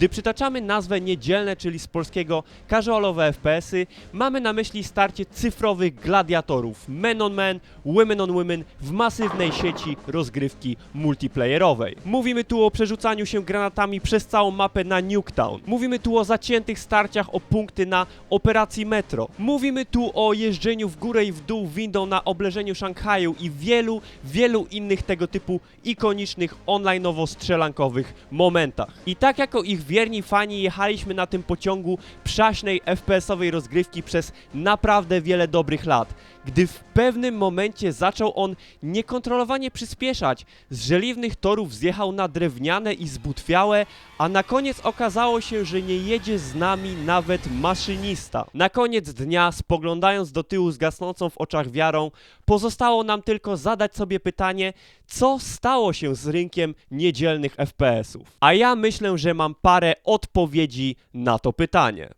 Gdy przytaczamy nazwę niedzielne, czyli z polskiego casualowe FPS-y, mamy na myśli starcie cyfrowych gladiatorów men on men, women on women w masywnej sieci rozgrywki multiplayerowej. Mówimy tu o przerzucaniu się granatami przez całą mapę na Nuketown. Mówimy tu o zaciętych starciach o punkty na operacji Metro. Mówimy tu o jeżdżeniu w górę i w dół windą na obleżeniu Szanghaju i wielu, wielu innych tego typu ikonicznych online'owo-strzelankowych momentach. I tak jako ich wierni fani jechaliśmy na tym pociągu przaśnej FPS-owej rozgrywki przez naprawdę wiele dobrych lat, gdy w pewnym momencie zaczął on niekontrolowanie przyspieszać, z żeliwnych torów zjechał na drewniane i zbutwiałe, a na koniec okazało się, że nie jedzie z nami nawet maszynista. Na koniec dnia, spoglądając do tyłu z gasnącą w oczach wiarą, pozostało nam tylko zadać sobie pytanie, co stało się z rynkiem niedzielnych FPS-ów. A ja myślę, że mam parę odpowiedzi na to pytanie.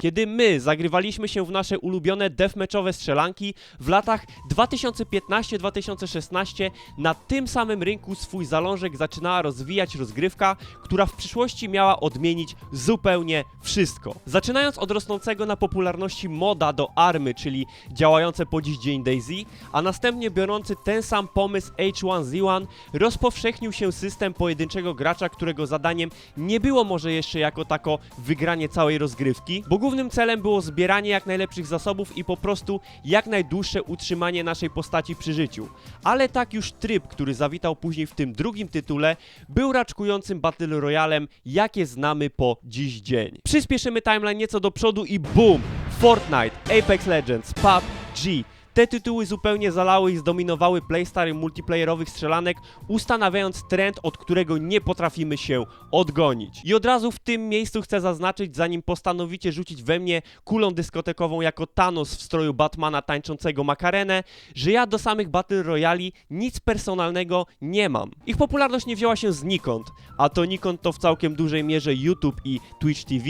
Kiedy my zagrywaliśmy się w nasze ulubione deathmatchowe strzelanki w latach 2015-2016, na tym samym rynku swój zalążek zaczynała rozwijać rozgrywka, która w przyszłości miała odmienić zupełnie wszystko. Zaczynając od rosnącego na popularności moda do army, czyli działające po dziś dzień Daisy, a następnie biorący ten sam pomysł H1Z1, rozpowszechnił się system pojedynczego gracza, którego zadaniem nie było może jeszcze jako tako wygranie całej rozgrywki, bo głównym celem było zbieranie jak najlepszych zasobów i po prostu jak najdłuższe utrzymanie naszej postaci przy życiu. Ale tak już tryb, który zawitał później w tym drugim tytule, był raczkującym Battle Royalem, jakie znamy po dziś dzień. Przyspieszymy timeline nieco do przodu i BOOM! Fortnite, Apex Legends, PUBG, te tytuły zupełnie zalały i zdominowały playstyle multiplayerowych strzelanek, ustanawiając trend, od którego nie potrafimy się odgonić. I od razu w tym miejscu chcę zaznaczyć, zanim postanowicie rzucić we mnie kulą dyskotekową jako Thanos w stroju Batmana tańczącego makarenę, że ja do samych Battle Royali nic personalnego nie mam. Ich popularność nie wzięła się znikąd, a to nikąd to w całkiem dużej mierze YouTube i Twitch TV,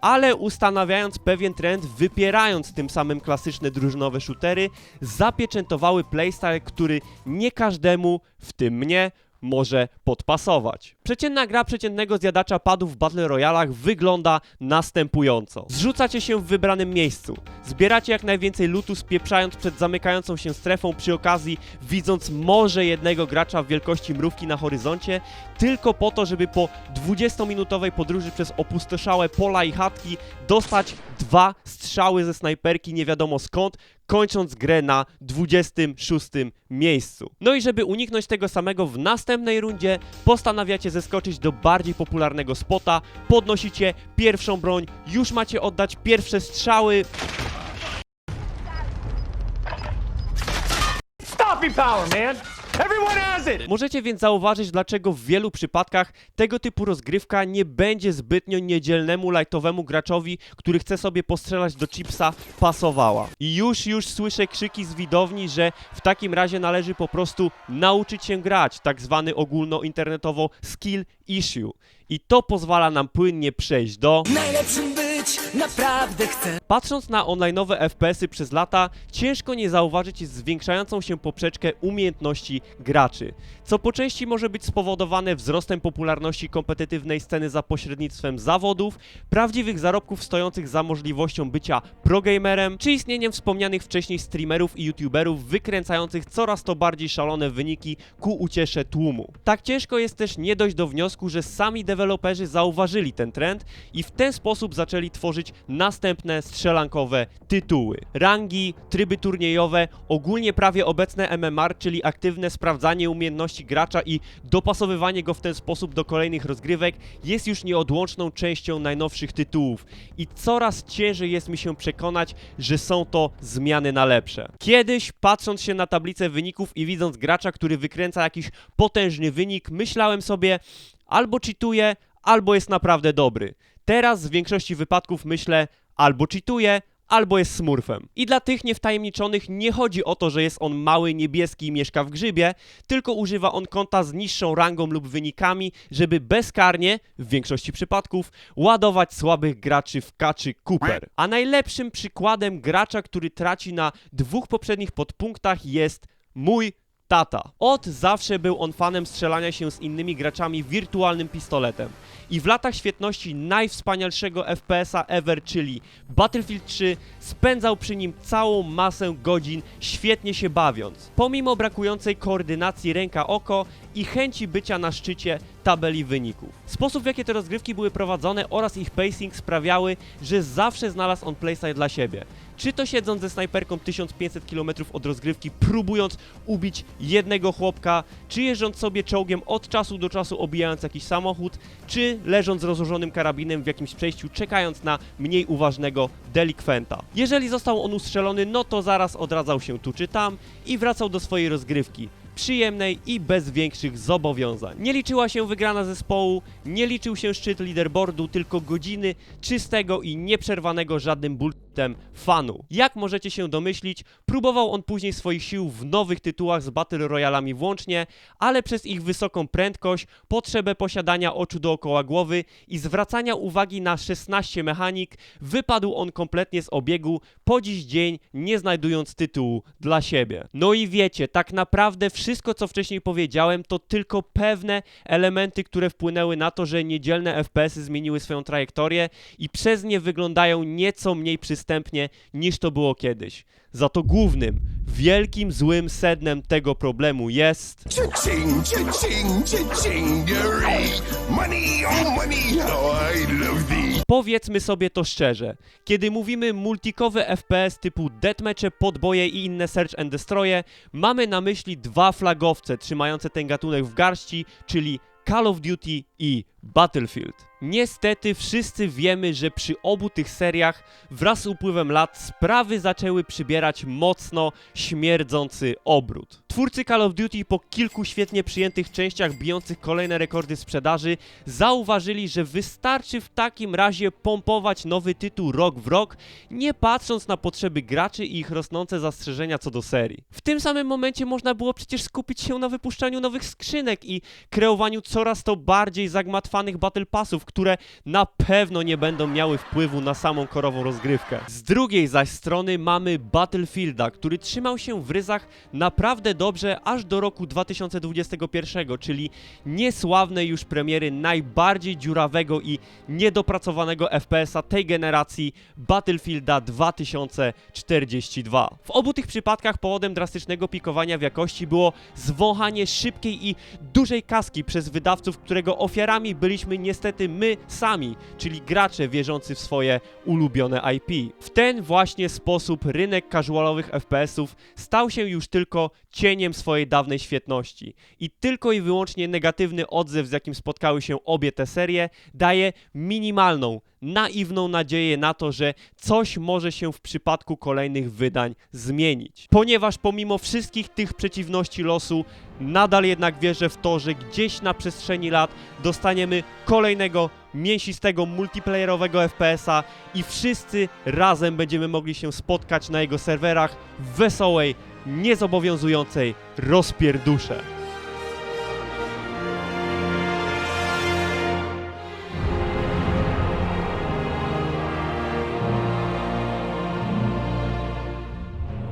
ale ustanawiając pewien trend, wypierając tym samym klasyczne drużynowe shootery, zapieczętowały playstyle, który nie każdemu, w tym mnie, może podpasować. Przeciętna gra przeciętnego zjadacza padów w Battle Royalach wygląda następująco. Zrzucacie się w wybranym miejscu, zbieracie jak najwięcej lootu spieprzając przed zamykającą się strefą przy okazji widząc może jednego gracza w wielkości mrówki na horyzoncie, tylko po to, żeby po 20-minutowej podróży przez opustoszałe pola i chatki dostać dwa strzały ze snajperki nie wiadomo skąd, kończąc grę na 26 miejscu. No i żeby uniknąć tego samego w następnej rundzie, postanawiacie zeskoczyć do bardziej popularnego spota, podnosicie pierwszą broń, już macie oddać pierwsze strzały, Stopping power, man. Everyone has it. Możecie więc zauważyć, dlaczego w wielu przypadkach tego typu rozgrywka nie będzie zbytnio niedzielnemu, lightowemu graczowi, który chce sobie postrzelać do chipsa, pasowała. I już, już słyszę krzyki z widowni, że w takim razie należy po prostu nauczyć się grać, tak zwany ogólnointernetowo skill issue. I to pozwala nam płynnie przejść do... Najlepszym być naprawdę chcę. Patrząc na online'owe FPS-y przez lata, ciężko nie zauważyć zwiększającą się poprzeczkę umiejętności graczy, co po części może być spowodowane wzrostem popularności kompetytywnej sceny za pośrednictwem zawodów, prawdziwych zarobków stojących za możliwością bycia progamerem, czy istnieniem wspomnianych wcześniej streamerów i youtuberów wykręcających coraz to bardziej szalone wyniki ku uciesze tłumu. Tak ciężko jest też nie dojść do wniosku, że sami deweloperzy zauważyli ten trend i w ten sposób zaczęli tworzyć następne strzelankowe tytuły. Rangi, tryby turniejowe, ogólnie prawie obecne MMR, czyli aktywne sprawdzanie umiejętności gracza i dopasowywanie go w ten sposób do kolejnych rozgrywek jest już nieodłączną częścią najnowszych tytułów i coraz ciężej jest mi się przekonać, że są to zmiany na lepsze. Kiedyś, patrząc się na tablicę wyników i widząc gracza, który wykręca jakiś potężny wynik, myślałem sobie albo cheatuje, albo jest naprawdę dobry. Teraz w większości wypadków myślę albo cheatuje, albo jest smurfem. I dla tych niewtajemniczonych nie chodzi o to, że jest on mały, niebieski i mieszka w grzybie, tylko używa on konta z niższą rangą lub wynikami, żeby bezkarnie, w większości przypadków, ładować słabych graczy w kaczy Cooper. A najlepszym przykładem gracza, który traci na dwóch poprzednich podpunktach jest mój Tata. Od zawsze był on fanem strzelania się z innymi graczami wirtualnym pistoletem. I w latach świetności najwspanialszego FPS-a ever, czyli Battlefield 3, spędzał przy nim całą masę godzin, świetnie się bawiąc. Pomimo brakującej koordynacji ręka-oko i chęci bycia na szczycie tabeli wyników. Sposób w jaki te rozgrywki były prowadzone oraz ich pacing sprawiały, że zawsze znalazł on playstyle dla siebie. Czy to siedząc ze snajperką 1500 km od rozgrywki, próbując ubić jednego chłopka, czy jeżdżąc sobie czołgiem od czasu do czasu obijając jakiś samochód, czy leżąc z rozłożonym karabinem w jakimś przejściu, czekając na mniej uważnego delikwenta. Jeżeli został on ustrzelony, no to zaraz odradzał się tu czy tam i wracał do swojej rozgrywki przyjemnej i bez większych zobowiązań. Nie liczyła się wygrana zespołu, nie liczył się szczyt leaderboardu, tylko godziny czystego i nieprzerwanego żadnym bultem fanu. Jak możecie się domyślić, próbował on później swoich sił w nowych tytułach z Battle Royalami włącznie, ale przez ich wysoką prędkość, potrzebę posiadania oczu dookoła głowy i zwracania uwagi na 16 mechanik, wypadł on kompletnie z obiegu, po dziś dzień nie znajdując tytułu dla siebie. No i wiecie, tak naprawdę wszystko co wcześniej powiedziałem to tylko pewne elementy, które wpłynęły na to, że niedzielne FPS-y zmieniły swoją trajektorię i przez nie wyglądają nieco mniej przystępnie niż to było kiedyś. Za to głównym, wielkim złym sednem tego problemu jest... Cha-ching, cha-ching, cha-chingery. Money, oh money, how I love thee. Powiedzmy sobie to szczerze, kiedy mówimy multikowy FPS typu deathmatche, podboje i inne search and destroye, mamy na myśli dwa flagowce trzymające ten gatunek w garści, czyli Call of Duty i Battlefield. Niestety wszyscy wiemy, że przy obu tych seriach wraz z upływem lat sprawy zaczęły przybierać mocno śmierdzący obrót. Twórcy Call of Duty po kilku świetnie przyjętych częściach bijących kolejne rekordy sprzedaży zauważyli, że wystarczy w takim razie pompować nowy tytuł rok w rok, nie patrząc na potrzeby graczy i ich rosnące zastrzeżenia co do serii. W tym samym momencie można było przecież skupić się na wypuszczaniu nowych skrzynek i kreowaniu coraz to bardziej zagmatwanych Battle Passów, które na pewno nie będą miały wpływu na samą korową rozgrywkę. Z drugiej zaś strony mamy Battlefielda, który trzymał się w ryzach naprawdę dobrze aż do roku 2021, czyli niesławnej już premiery najbardziej dziurawego i niedopracowanego FPS-a tej generacji Battlefielda 2042. W obu tych przypadkach powodem drastycznego pikowania w jakości było zwąchanie szybkiej i dużej kaski przez wydawców, którego ofiarami byliśmy niestety my sami, czyli gracze wierzący w swoje ulubione IP. W ten właśnie sposób rynek casualowych FPS-ów stał się już tylko cieniem swojej dawnej świetności. I tylko i wyłącznie negatywny odzew, z jakim spotkały się obie te serie, daje minimalną, naiwną nadzieję na to, że coś może się w przypadku kolejnych wydań zmienić. Ponieważ pomimo wszystkich tych przeciwności losu, nadal jednak wierzę w to, że gdzieś na przestrzeni lat dostaniemy kolejnego mięsistego multiplayerowego FPS-a i wszyscy razem będziemy mogli się spotkać na jego serwerach w wesołej, niezobowiązującej rozpierdusze.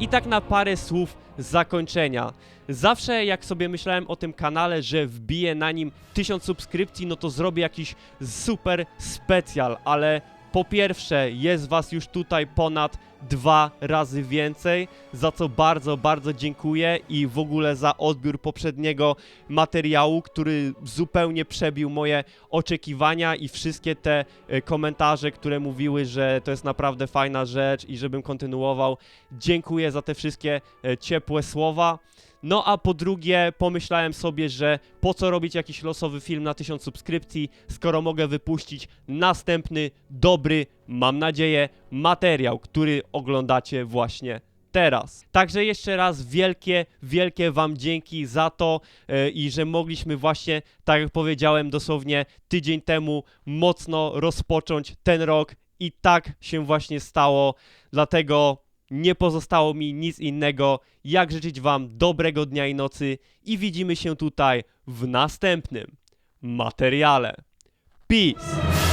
I tak na parę słów zakończenia. Zawsze jak sobie myślałem o tym kanale, że wbiję na nim 1000 subskrypcji, no to zrobię jakiś super specjal, ale po pierwsze jest was już tutaj ponad dwa razy więcej, za co bardzo, bardzo dziękuję i w ogóle za odbiór poprzedniego materiału, który zupełnie przebił moje oczekiwania i wszystkie te e, komentarze, które mówiły, że to jest naprawdę fajna rzecz i żebym kontynuował. Dziękuję za te wszystkie e, ciepłe słowa. No a po drugie, pomyślałem sobie, że po co robić jakiś losowy film na 1000 subskrypcji, skoro mogę wypuścić następny, dobry, mam nadzieję, materiał, który oglądacie właśnie teraz. Także jeszcze raz wielkie, wielkie Wam dzięki za to e, i że mogliśmy właśnie, tak jak powiedziałem dosłownie tydzień temu, mocno rozpocząć ten rok i tak się właśnie stało. Dlatego nie pozostało mi nic innego, jak życzyć Wam dobrego dnia i nocy i widzimy się tutaj w następnym materiale. Peace!